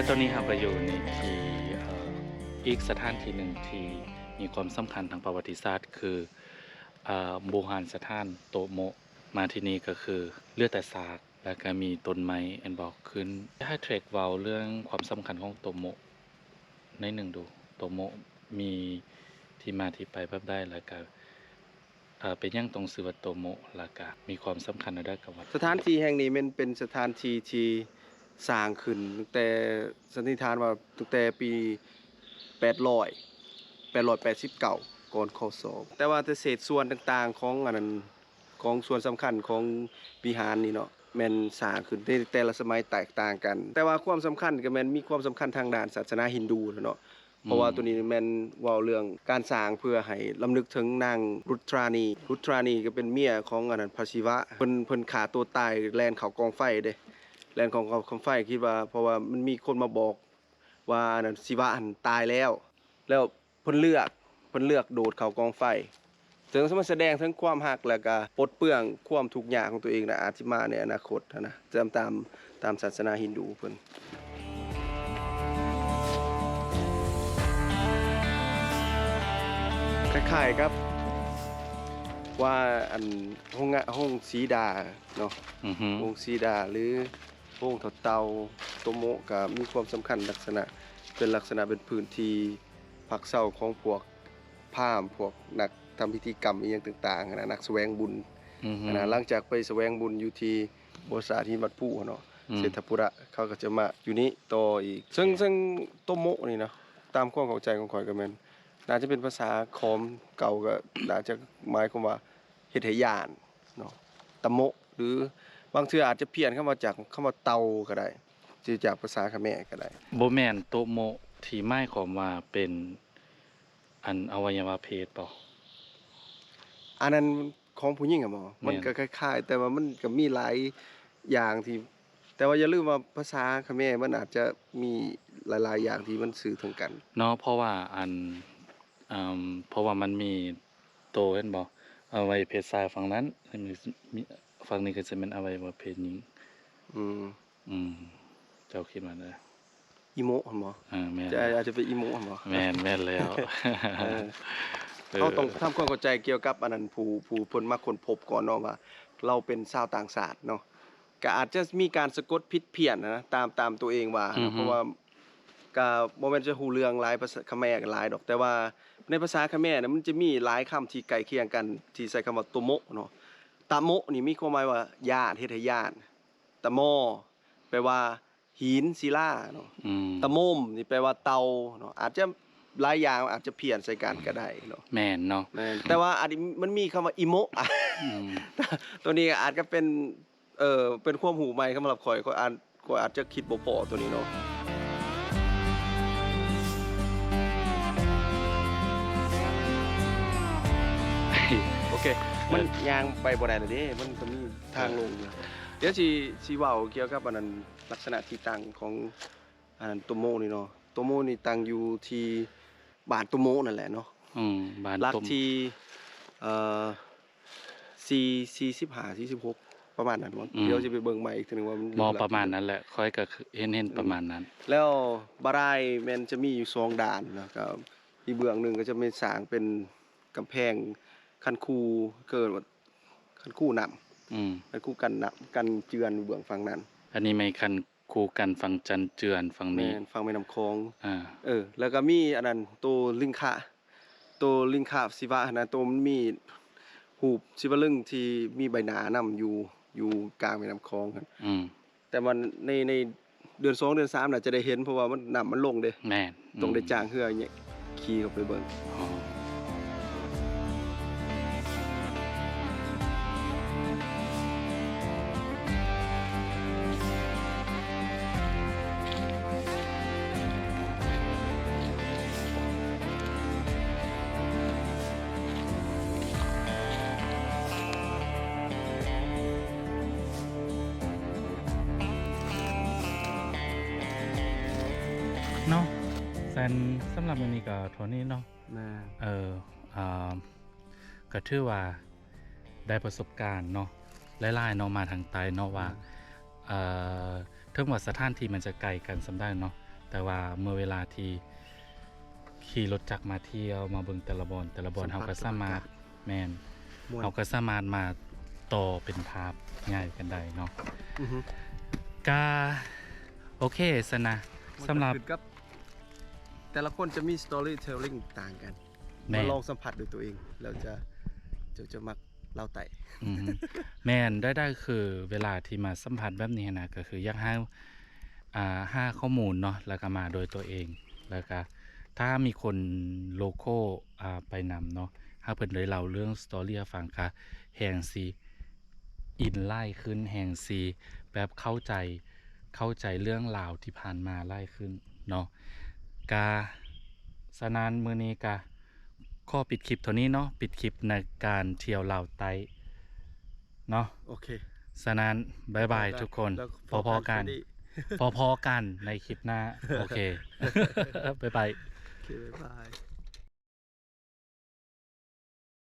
และตอนนี้เราอยู่ในที่อีกสถานที่หนึ่งที่มีความสำคัญทางประวัติศาสตร์ คือเอ่อโบราณสถานโตโมมาที่นี่ก็คือเลือดแต่ซากแล้วก็มีต้นไม้แอนบอกขึ้นให้เทรกเวาเรื่องความสำคัญของโตโมในหนึ่งดูโตโมมีที่มาที่ไปแบบได้แล้วก็เอ่อเป็นหยังตรงสือว่าโตโมแล้วก็มีความสำคัญในด้านกับวัดสถานที่แห่งนี้มันเป็นสถานที่ที่ สร้างขึ้นตั้งแต่สันนิษฐานว่าตั้งแต่ปี800 889ก่อนคศแต่ว่าแต่เศษส่วนต่างๆ ของอันนั้นของส่วนสำคัญของวิหารนี่เนาะแม่นสร้างขึ้นในแต่ละสมัยแตกต่างกัน แต่ว่าความสำคัญก็แม่นมีความสำคัญทางด้านศาสนาฮินดูเนาะเพราะว่าตัวนี้แม่นว้าเรื่องการสร้างเพื่อให้ลำลึกถึงนางรุตรานีรุตรานีก็เป็นเมียของอนันพระศิวะเพิ่นเพิ่นฆ่าตัวตายแลนเขากองไฟเด้ นของกองไฟคิดว่า เพราะว่ามันมีคนมาบอกว่าอนันต์ศิวะหันตายแล้ว แล้วเพิ่นเลือกเพิ่นเลือกโดดเขากองไฟถึงมันแสดงถึงความหักแล้วก็ปลดเปลื้องความทุกข์ยากของตัวเองนะอาจสิมาในอนาคตนะนะตามตามตามศาสนาฮินดูเพิ่นคล้ายๆครับว่าอันห้องงะห้องสีดาเนาะอือฮึห้องสีดาหรือ ห้องเถาเตาโตโมะก็มีความสำคัญลักษณะเป็นลักษณะเป็นพื้นที่พักเศร้าของพวกพราหมณ์พวกนักทำพิธีกรรมอีหยังต่างๆนะนักแสวงบุญอือฮึ นะหลังจากไปแสวงบุญอยู่ที่โบสถ์ที่วัดผู้เนาะอืม เศรษฐปุระเขาก็จะมาอยู่นี้ต่ออีก ซึ่งซึ่งโตโมะนี่นะตามความเข้าใจของข่อยก็แม่นน่าจะเป็นภาษาคอมเก่าก็น่าจะหมายความว่าเฮ็ดให้ยานเนาะตะโมะหรือ บางเทื่ออาจจะเพี้ยนเข้ามาจากคำว่าเตาก็ได้จือจากภาษาเขมรก็ได้โบแมนโตโมะที่หมายความว่าเป็นอันอวัยวะเพศเปล่าอันนั้นของผู้หญิงอะหมอมันแม่นก็คล้าย ๆ แต่ว่ามันก็มีหลายอย่างที่ แต่ว่าอย่าลืมว่าภาษาเขมรมันอาจจะมีหลาย ๆ อย่างที่มันสื่อถึงกันเนาะเพราะว่าอันอืมเพราะว่ามันมีโตเห็นบ่อวัยวะเพศชายฝั่งนั้นมีมี ฝั่งนี้ก็จะเป็นอวัยวะเพศหญิงอืมอืม เจ้าคิดมาได้อีโมะหมออ่าแม่นจะอาจจะเป็นอีโมะหมอแม่นแม่นแล้วเออเราต้องทำความเข้าใจเกี่ยวกับอันนั้นผู้ผู้เพิ่นมาค้นพบก่อนเนาะว่า เราเป็นชาวต่างชาติเนาะก็อาจจะมีการสะกดผิดเพี้ยนนะตามตามตัวเองว่าอือฮึนะเพราะว่าก็บ่แม่นจะฮู้เรื่องหลายภาษาเขมรหลายดอก แต่ว่าในภาษาเขมรน่ะมันจะมีหลายคำที่ใกล้เคียงกันที่ใช้คำว่าโตโมะเนาะ ตะโมะนี่มีความหมายว่าญาติเฮ็ดให้ญาติตะโมแปลว่า หินศิลาเนาะอืมตะโมมนี่แปลว่าเตาเนาะอาจจะหลายอย่างอาจจะเพี้ยนใส่กันก็ได้เนาะแม่นเนาะแม่นแต่ว่าอาจจะมันมีคำว่าอิโมะอะอืมตัวนี้อาจจะเป็นเอ่อเป็นความหูใหม่สำหรับข่อยข่อยอาจข่อยอาจจะคิดบ่พอตัวนี้เนาะ เค มันยางไปบ่ได้แล้วเด้มันก็มีทางลงอยู่เดี๋ยวสิสิเว้าเกี่ยวกับอันนั้นลักษณะที่ตั้งของอันนั้นตัวโมนี่เนาะตัวโมนี่ตั้งอยู่ที่บ้านตัวโมนั่นแหละเนาะอืมบ้านลักต้มที่เอ่อสี่สี่สิบห้าสี่สิบหกประมาณนั้นมั้งเดี๋ยวจะไปเบิ่งใหม่อีกทีหนึงว่ามันมอประมาณนั้นแหละค่อยก็คือเห็นเห็นประมาณนั้น แล้วบารายแมันจะมีอยู่สองด่านนะครับอีกเบื้องหนึ่งก็จะเป็นสร้างเป็นกำแพง คันคูเกิดว่าคันคูนำอืมคันคูกันนำกันเจือนอยู่เบื้องฝั่งนั้นอันนี้ไม่คันคู่กันฝั่งจันเจือนฝั่งแม่นี้นฝั่งแม่น้ำคลอง อ่าเออ แล้วก็มีอันนั้นตัวลิงคะตัวลิงคะศิวะนะตัวมันมีหูปศิวลึงที่มีใบหน้านำอยู่อยู่กลางแม่น้ำคลองครับอืมแต่มันในในเดือนสองเดือนสามน่ะจะได้เห็นเพราะว่ามันน้ำมันลงเด้แม่นต้องได้จ้างเฮือเนี่ยขี่เข้าไปเบิ่ง อ๋อ เนาะแซนสำหรับวันนี้ก็เท่านี้เนาะนะเอออ่าก็ถือว่าได้ประสบการณ์เนาะหลายๆเนาะมาทางใต้เนาะว่าเอ่อถึงว่าสถานที่มันจะไกลกันสำได้เนาะแต่ว่าเมื่อเวลาที่ขี่รถจักรมาเที่ยวมาเบิ่งแต่ละบอนแต่ละบอนสัมผัสเฮาก็สามารถบรรยากาศแม่นม่วนเฮาก็สามารถมาต่อเป็นภาพง่ายกันได้เนาะอือฮึกาโอเคสนะสำหรับมันก็ขึ้นกับ แต่ละคนจะมี storytelling ต่างกันแม่ มานลองสัมผัสด้วยตัวเอง แล้วจะจะจะมักเล่าไต่อืมแม่นได้ได้คือเวลาที่มาสัมผัสแบบนี้นะก็คืออยากให้อ่าห้าข้อมูลเนาะแล้วก็มาโดยตัวเองแล้วก็ถ้ามีคนโลโก้อ่าไปนำเนาะถ้าเพิ่นได้เล่าเรื่องสตอรี่ให้ฟังค่ะแหงซีอินไล่ขึ้นแหงซีแบบเข้าใจเข้าใจเรื่องราวที่ผ่านมาไล่ขึ้นเนาะ กาสนานมือนี้กาข้อปิดคลิปเท่านี้เนาะปิดคลิปในการเที่ยวลาวไตเนาะโอเค สนานบายบายทุกคนแล้วพอๆกันดีพอๆกันในคลิปหน้า โอเคบ๊ายบาย โอเคบ๊ายบาย